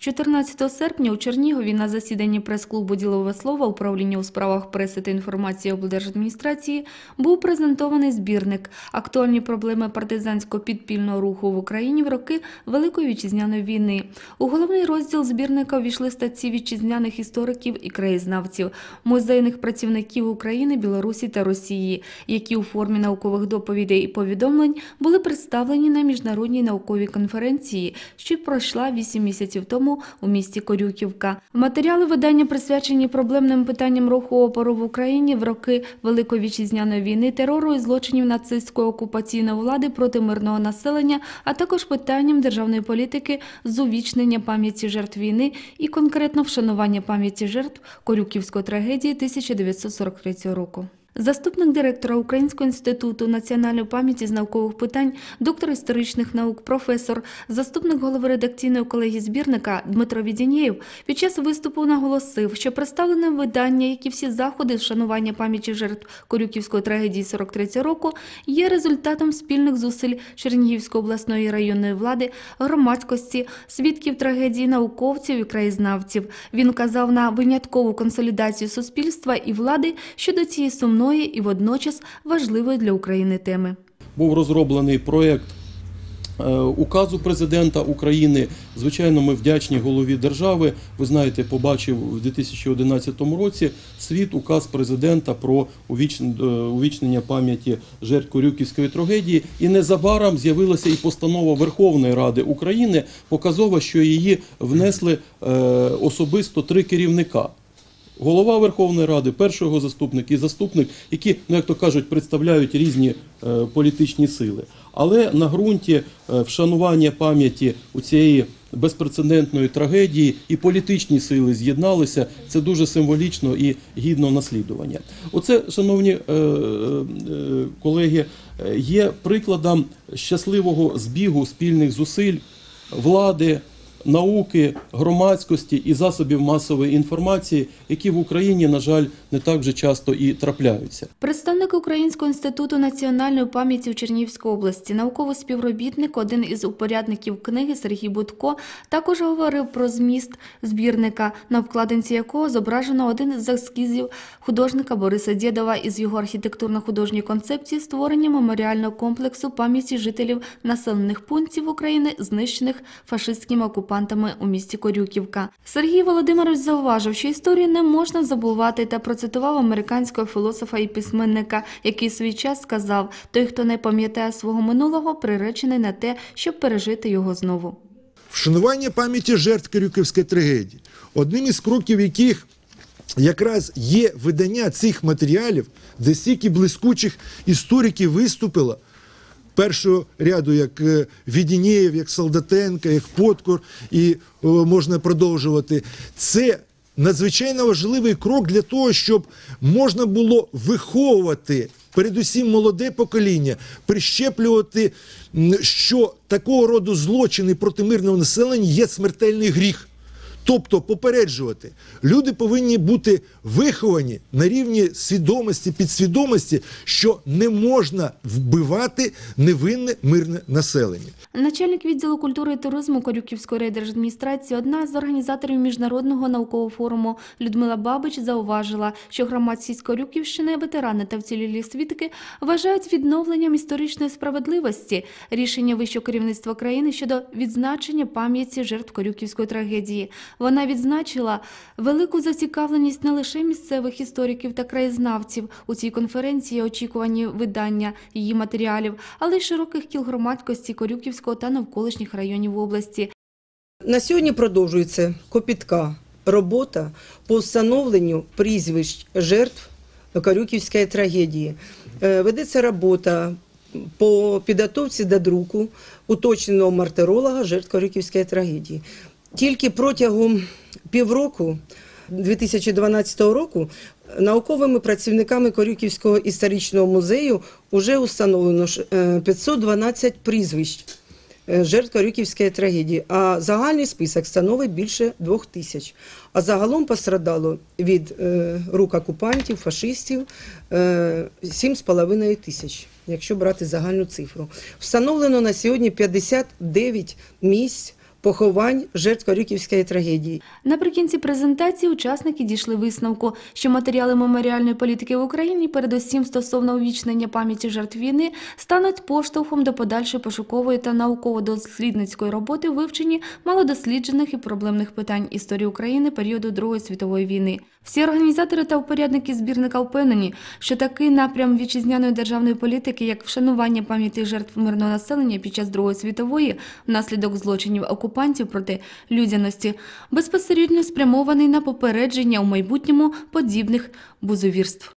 14 серпня у Чернігові на засіданні прес-клубу «Ділове слово» управління у справах преси та інформації облдержадміністрації був презентований збірник «Актуальні проблеми партизанського підпільного руху в Україні в роки Великої вітчизняної війни». У головний розділ збірника увійшли статті вітчизняних істориків і краєзнавців, музейних працівників України, Білорусі та Росії, які у формі наукових доповідей і повідомлень були представлені на міжнародній науковій конференції, що пройшла 8 місяців тому у місті Корюківка. Матеріали видання присвячені проблемним питанням руху опору в Україні в роки Великої вітчизняної війни, терору і злочинів нацистської окупаційної влади проти мирного населення, а також питанням державної політики з увічнення пам'яті жертв війни і конкретно вшанування пам'яті жертв Корюківської трагедії 1943 року. Заступник директора Українського інституту національної пам'яті з наукових питань, доктор історичних наук, професор, заступник голови редакційної колегії збірника Дмитро Відінєєв під час виступу наголосив, що представлене видання, як і всі заходи вшанування пам'яті жертв Корюківської трагедії 43 року, є результатом спільних зусиль Чернігівської обласної районної влади, громадськості, свідків трагедії, науковців і краєзнавців. Він указав на виняткову консолідацію суспільства і влади щодо цієї сумної і водночас важливої для України теми. був розроблений проєкт е, указу президента України. Звичайно, ми вдячні голові держави. Ви знаєте, побачив у 2011 році світ указ президента про е, увічнення пам'яті жертв Корюківської трагедії. І незабаром з'явилася і постанова Верховної Ради України, показова, що її внесли е, особисто три керівника. Голова Верховної Ради, перший його заступник і заступник, які, ну як то кажуть, представляють різні е, політичні сили. Але на ґрунті е, вшанування пам'яті у цієї безпрецедентної трагедії і політичні сили з'єдналися. Це дуже символічно і гідно наслідування. Оце, шановні е, е, е, колеги, є прикладом щасливого збігу спільних зусиль влади науки, громадськості і засобів масової інформації, які в Україні, на жаль, не так вже часто і трапляються. Представник Українського інституту національної пам'яті у Чернігівській області, науковий співробітник, один із упорядників книги Сергій Будко, також говорив про зміст збірника, на обкладинці якого зображено один із ескізів художника Бориса Дєдова із його архітектурно-художньої концепції створення меморіального комплексу пам'яті жителів населених пунктів України, знищених фашистськими окупантами у місті Корюківка. Сергій Володимирович зауважив, що історію не можна забувати та процитував американського філософа і письменника, який свій час сказав: той, хто не пам'ятає свого минулого, приречений на те, щоб пережити його знову. Вшанування пам'яті жертв Кирюківської трагедії. Одним із кроків яких якраз є видання цих матеріалів, де стільки блискучих істориків виступило, першого ряду, як е, Відінєєв, як Солдатенко, як Подкур, і можна продовжувати. Це надзвичайно важливий крок для того, щоб можна було виховувати передусім молоде покоління, прищеплювати, що такого роду злочини проти мирного населення є смертельний гріх. Тобто попереджувати, люди повинні бути виховані на рівні свідомості, підсвідомості, що не можна вбивати невинне мирне населення. Начальник відділу культури і туризму Корюківської райдержадміністрації, одна з організаторів міжнародного наукового форуму Людмила Бабич зауважила, що громадськість Корюківщини, ветерани та вцілілі свідки вважають відновленням історичної справедливості рішення вищого керівництва країни щодо відзначення пам'яті жертв Корюківської трагедії. Вона відзначила велику зацікавленість не лише місцевих істориків та краєзнавців у цій конференції, очікувані видання її матеріалів, але й широких кіл громадськості Корюківського та навколишніх районів області. На сьогодні продовжується копітка робота по встановленню прізвищ жертв Карюківської трагедії. Е, Ведеться робота по підготовці до друку уточненого мартиролога жертв Карюківської трагедії. Тільки протягом півроку 2012 року науковими працівниками Корюківського історичного музею вже установлено ж, е, 512 прізвищ е, жертв Корюківської трагедії, а загальний список становить більше двох тисяч. А загалом пострадало від е, рук окупантів, фашистів е, 7,5 тисяч, якщо брати загальну цифру. Встановлено на сьогодні 59 місць поховань жертв Карюківської трагедії. Наприкінці презентації учасники дійшли висновку, що матеріали меморіальної політики в Україні, передусім стосовно увічнення пам'яті жертв війни, стануть поштовхом до подальшої пошукової та науково-дослідницької роботи вивченні малодосліджених і проблемних питань історії України періоду Другої світової війни. Всі організатори та упорядники збірника впевнені, що такий напрям вітчизняної державної політики, як вшанування пам'яті жертв мирного населення під час Другої світової внаслідок злочинів окупантів проти людяності, безпосередньо спрямований на попередження у майбутньому подібних бузовірств.